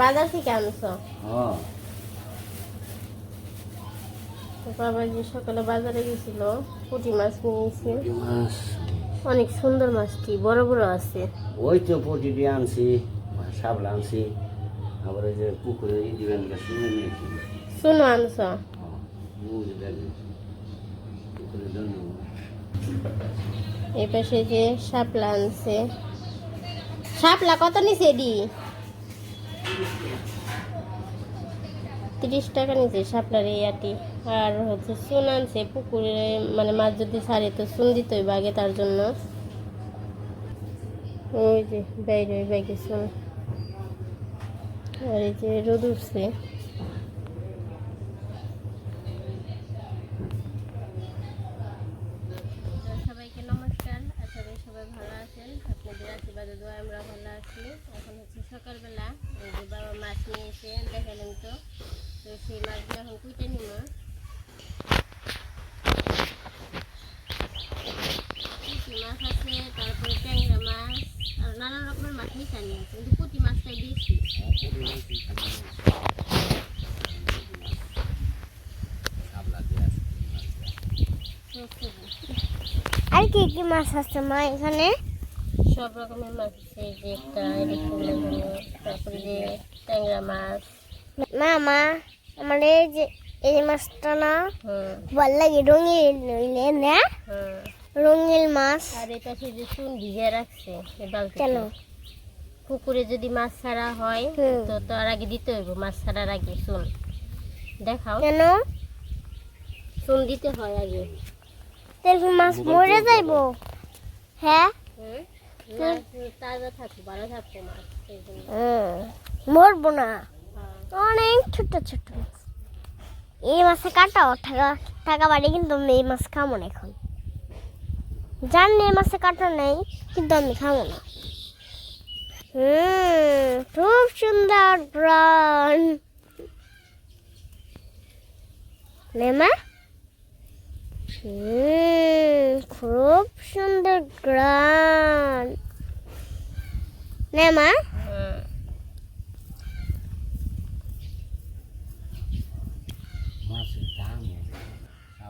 বাজার থেকে আনছো? হ্যাঁ। বাবা যে সকালে বাজারে গেছিল পুঁটি মাছ নিয়েছে। অনেক সুন্দর মাছটি বড় বড় আছে। ওই তো পটি দিয়ে আনছি সাবলা আনছি আবার ওই যে পুকুরে দিবেন শুনে নিয়েছি। শুনো আনছো? এই পাশে যে শাপলা আনছে। শাপলা কত নিছে এডি? তিরিশ টাকা নিচে সাপলার এই আটি। আর হচ্ছে চুন আনছে পুকুরে মানে মাছ যদি ছাড়ে তো চুন দিতই বাগে তার জন্য। ওই যে বাইরে ওই ব্যাগে চুন। আর এই যে রোদ উঠছে সবাইকে নমস্কার আশা করি সবাই ভালো আছেন আপনাদের আশীর্বাদে দোয়া আমরা ভালো আছি এখন হচ্ছে সকালবেলা এই যে বাবা তো। তো সেই মাছগুলো এখন কুইটে নিব পুঁটি মাছ আছে তারপরে ট্যাংরা মাছ আর নানান রকমের মাছ মিশানি আছে। কিন্তু পুঁটি মাছটাই বেশি। আছে। আর কি কি মাছ আছে মা এখানে? সব রকমের মাছ আছে যে একটা এরকম তারপরে যে ট্যাংরা মাছ। মামা আমার এই যে এই মাছটা না হুম। ভালো লাগে রঙিন হইলে না? হুম। রঙিন মাছ। আর এটা সে যে চুন ভিজে রাখছে কেন? পুকুরে যদি মাছ ছাড়া হয়। তো তার আগে দিতে হইব মাছ ছাড়ার আগে চুন। দেখাও। কেন? চুন দিতে হয় আগে। তাহলে মাছ মরে যাইব? হ্যাঁ? তাজা থাকব ভালো থাকব মাছ মরবো না। অনেক ছোট ছোট এই মাছে কাটাও টাকা টাকা বাড়ি কিন্তু আমি এই মাছ খাব না এখন। জানি এই মাছে কাটা নেই, কিন্তু আমি খাব না। খুব সুন্দর গ্রান নেমা খুব সুন্দর গ্রান নেমা হুম। মাছের দাম সাবলা দিয়ে তো মাছ দিয়ে চচ্চড়ি রান্না করব।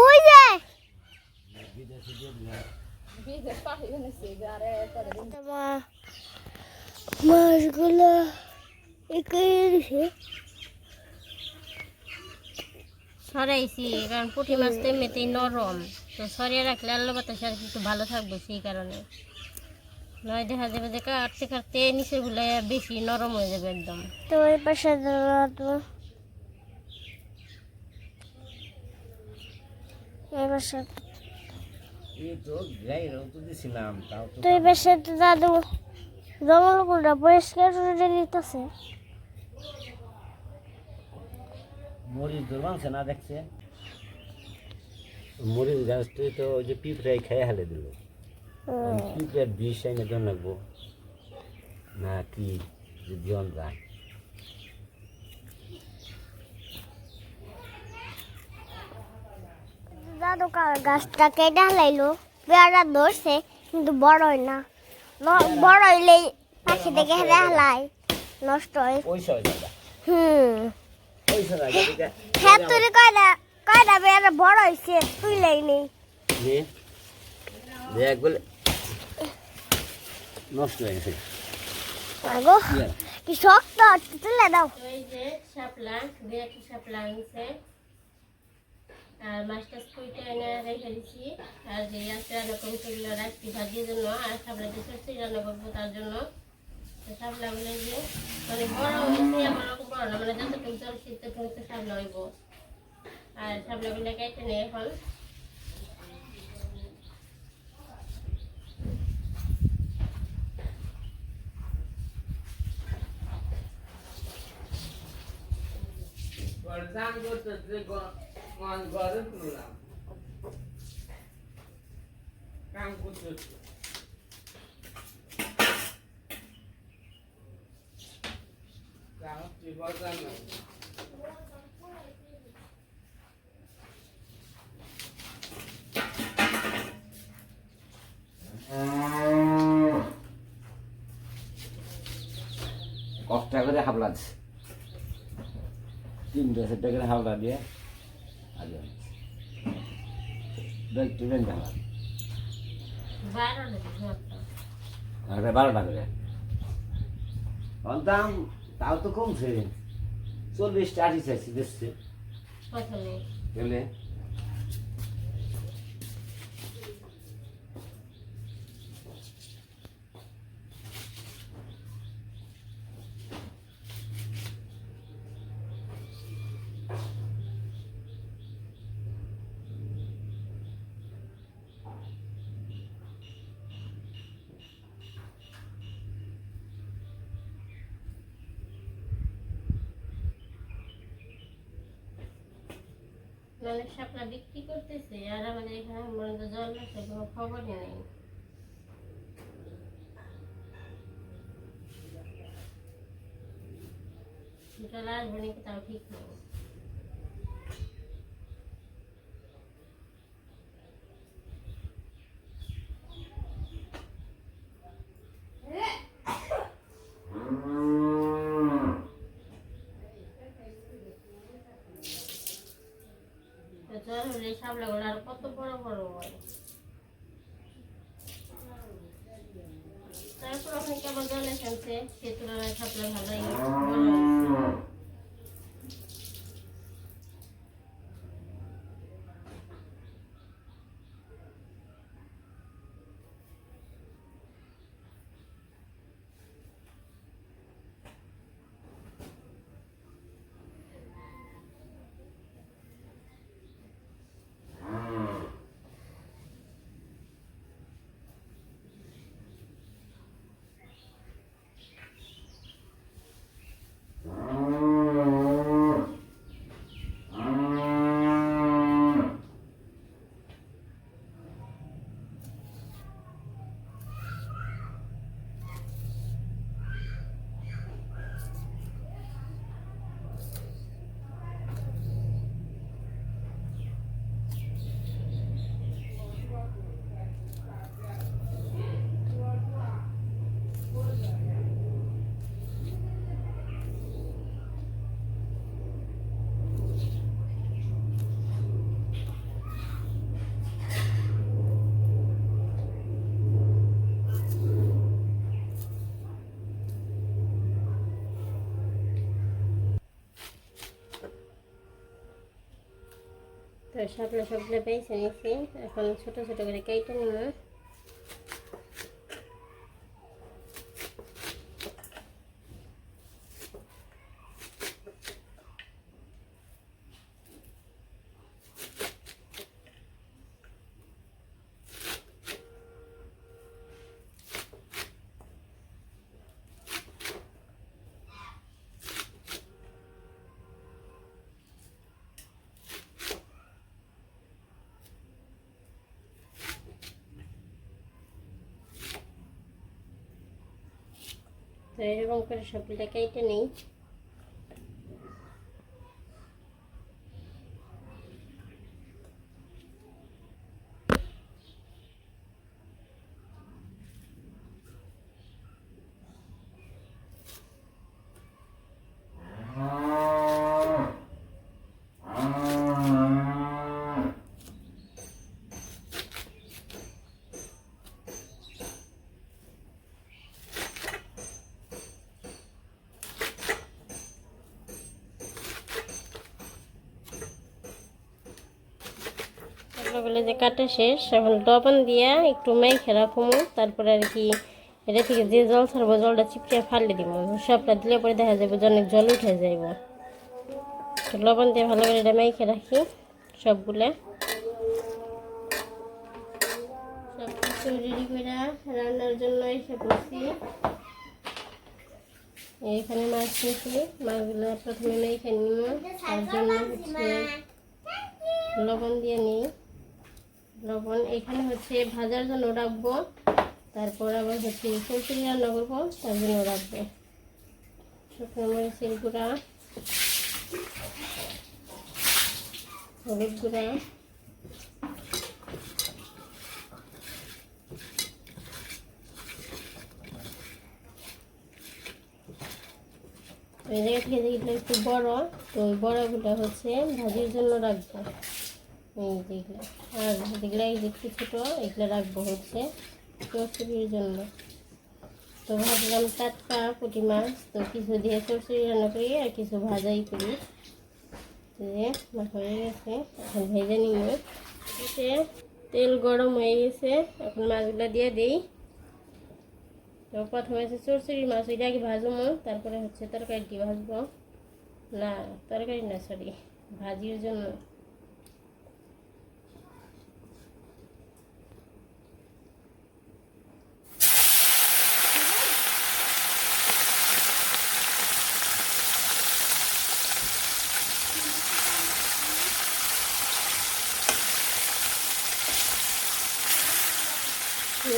ওই যে মাছগুলো সরাইছি কারণ পুঁটি মাছ তো এমনিতেই নরম। তো সরিয়ে রাখলে আল্লাহ বাতাসে আর একটু ভালো থাকবে সেই কারণে। নয় দেখা যাবে যে কাটতে কাটতে নিচে গুলো বেশি নরম হয়ে যাবে একদম। তো ওই পাশে তো এই পাশে এই তো দাদু জঙ্গলগুলো পরিষ্কার করে দিতেছে। মরিচ ধরবাংছে না দেখছে? মরিচ গাছটি তো ওই যে পিঁপড়াই খেয়ে হেলে দিল। পিঁপড়ার বিষ এনে জন লাগবো। না কি যে দিয়ন যায় দাদু কা- গাছটা কেটে হালাইলো পেয়ারা ধরছে কিন্তু বড় হয় না বড় হইলে পাখি থেকে হেরে হালাই নষ্ট হয় হুম। হ্যাঁ তোর কয়টা কয়টা পেয়ারা বড় হয়েছে তুইলেই নেই নে দেখ বলে নষ্ট হয়ে গেছে। আগো কি শক্ত তুলে দাও। তো এই যে শাপলা দু একটি শাপলা আনছে মাছটা কুইটে এনে রেখে দিচ্ছি আর যে আছে করব সেগুলো রাখছি ভাজির জন্য। আর যে সরষে রান্না করব তার জন্য। তো শাপলাগুলো যে মানে বড় হয়েছে, আমার ওরকম বড় না মানে যতটুকু জল শীত ততটুকু শাপলা হইব। আর শাপলাগুলো কেটে নিয়ে এখন পরে করতেছে ঘরে তুললাম কাম করতেছে কাম কি বাজার না কষ্ট করে হাবলা দিছে। তিন দশ টাকা করে হাবলা দিয়ে আজ ব্যাগ ট্রেন ঘরটা একটা বারো টাকা করে। দাম তাও তো কমছে। চল্লিশ আশি চাইছি বেশি প্রথমে মানে শাপলা বিক্রি করতেছে, আর আমাদের এখানে মূলত জল আছে, কোনো খবরই নেই। জল আসবে নাকি তাও ঠিক নেই? তো শাপলা সবগুলো পেয়েছে নিচ্ছি এখন ছোট ছোট করে কেটে নেব। তো এরকম করে সবগুলো কেটে নিই। এগুলো যে কাটা শেষ, এখন লবণ দিয়া একটু মেখে রাখব। তারপরে আর কি, এটা থেকে যে জল ছাড়বো, জলটা চিপটে ফালে দিব। সবটা দিলে পরে দেখা যাবে যে অনেক জল উঠে যাইব। লবণ দিয়ে ভালো করে এটা মেখে রাখি সবগুলা। সব কিছু রেডি করে রান্নার এখানে মাছ মেখে তার জন্য লবণ দিয়ে নিই। লবণ, এখানে হচ্ছে ভাজার জন্য রাখব। তারপর আবার হচ্ছে সরষে রান্না করব, তার জন্য রাখব। শুকনো মরিচের গুঁড়া, হলুদ গুঁড়া। ওই জায়গা থেকে যেগুলো একটু বড়, তো ওই বড়গুলো হচ্ছে ভাজির জন্য রাখব। এই যেগুলো আর যেগুলো এই যে একটু ছোটো, এগুলো রাখব হচ্ছে চচ্চড়ির জন্য। তো ভাবলাম টাটকা পুঁটি মাছ, তো কিছু দিয়ে চচ্চড়ি রান্না করি আর কিছু ভাজাই করি। যে হয়ে গেছে, এখন ভেজে নিব। তেল গরম হয়ে গেছে, এখন মাছগুলো দিয়ে দিই। তো প্রথমে হচ্ছে চরচড়ি মাছ, ওইটা আগে ভাজবো, তারপরে হচ্ছে তরকারিটি ভাজবো। না, তরকারি না সরি ভাজির জন্য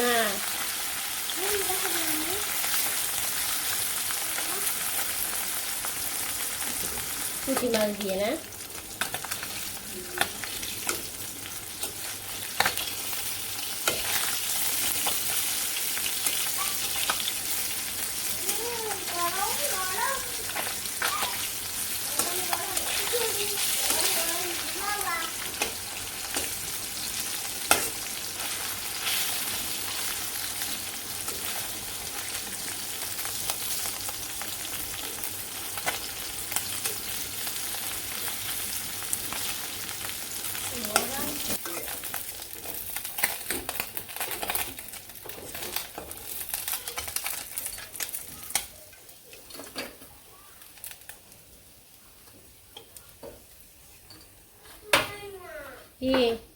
না পুঁটি মাছ দিয়ে না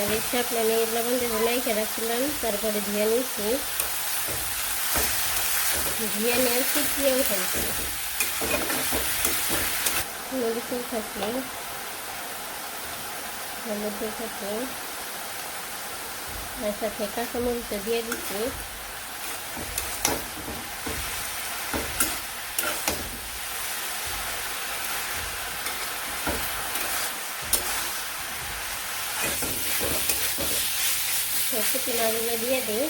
কি রিক্সা প্লেনে লবণ দিয়ে নাইকে রাখছিলাম, তারপরে ধুয়ে নিয়েছি। ধুয়ে নিয়ে শুকিয়েও ফেলছি মরিচও থাকে হলুদও থাকে আর সাথে কাঁচামরিচও দিয়ে দিচ্ছি। শুকনো মাছগুলো দিয়ে দিই।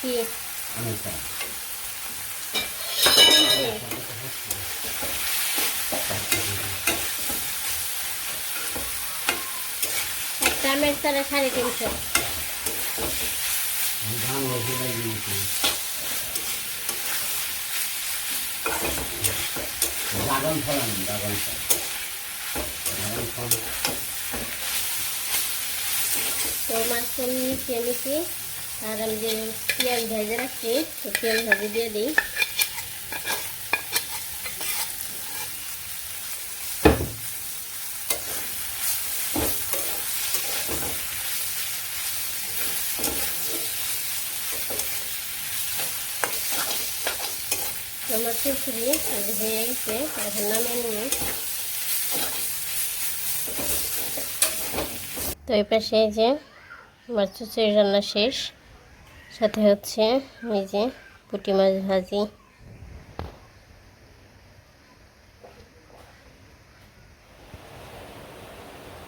কি একটা আমের তারা সাড়ে তিনশো। ড্রাগন ফল আনুন ড্রাগন ফল। ড্রাগন ফল। তো মাছটা মিশিয়ে নিচ্ছি আর আমি যে পেঁয়াজ ভেজে রাখছি তো পেঁয়াজ ভাজি দিয়ে দিই আমার খিচুড়ি হয়ে গেছে এখন নামিয়ে তো এই পাশে যে খিচুড়ি রান্না শেষ, সাথে হচ্ছে এই যে পুটি মাছ ভাজি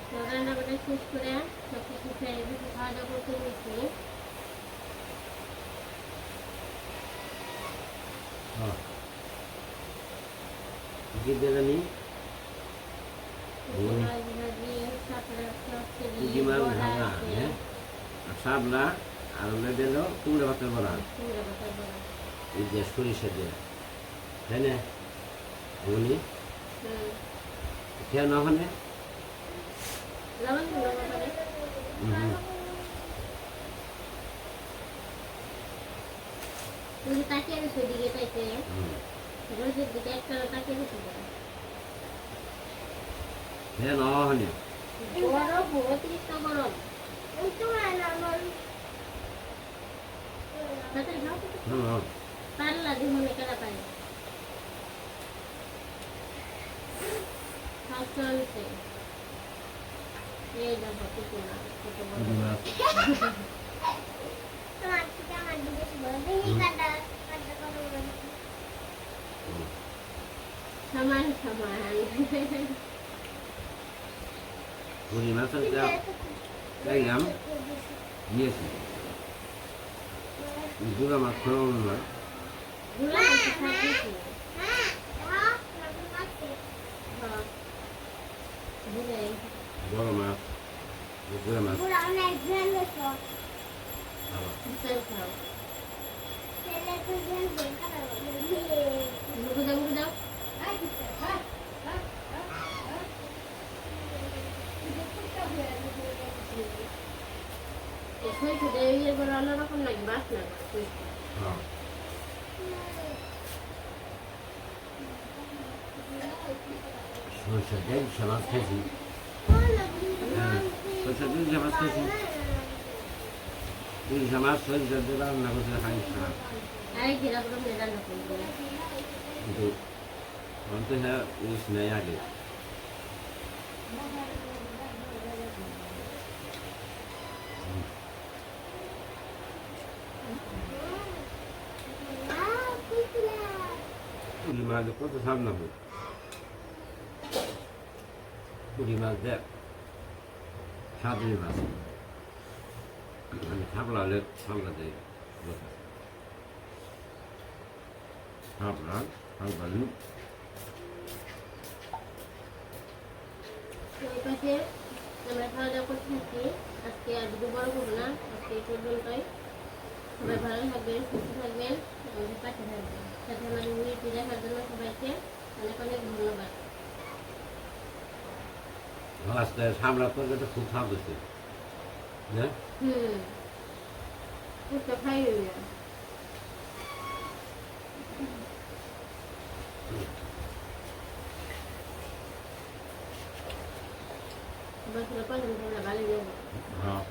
তো রান্না বান্না শেষ করে সব কিছু খেয়ে দিয়ে খাওয়া দাওয়া করতে নিয়েছি হ্যাঁ কি দেবে নি হুম। মাছ ভাজি শাপলা চচ্চড়ি পুঁটি মাছ বড়া ভাজা আছে, হ্যাঁ আর সাবলা আর ওগুলো দিল পাতার এই যে সরিষা দিয়ে, তাই না? উনি হুম। খেয়ে না ওখানে। তাকিয়ে গেছো দিকে হুম রোজের দিকে একটা তাকিয়ে গেছো কেন? না তাড়াতাড়ি খাও তো। হুম পারলা জীবনে কেনা পারে স্বাস্থ্য হয়েছে এই দেখো কিছু না ছোট বড় পুঁটি দুটা মাছ খাওয়ানো নয় বড় ভালো বুঝতে সরষে দিয়ে খাইছি হ্যাঁ সরষে দিয়ে মাছ খাইছি ইলিশ মাছ সরষে দিয়ে রান্না করতে খাই করব। কিন্তু আমি তো হ্যাঁ নেই আগে। পুরি মাছ কত সামনে হবে পুরি মাছ দেখ সাদরি মাছ আমি থাকলা হলে থাকলা দেয় তো এই পাশে আমরা খাওয়া দাওয়া করতে থাকি আজকে আর ভিডিও বড় করব না আজকে এই পর্যন্তই সবাই ভালো থাকবেন সুস্থ থাকবেন আমাদের পাশে থাকবেন আমাদের ভিডিওটি দেখার জন্য সবাইকে অনেক অনেক ধন্যবাদ আজকে সামলা করলে তো খুব হ্যাঁ হুম খাই যাব হ্যাঁ।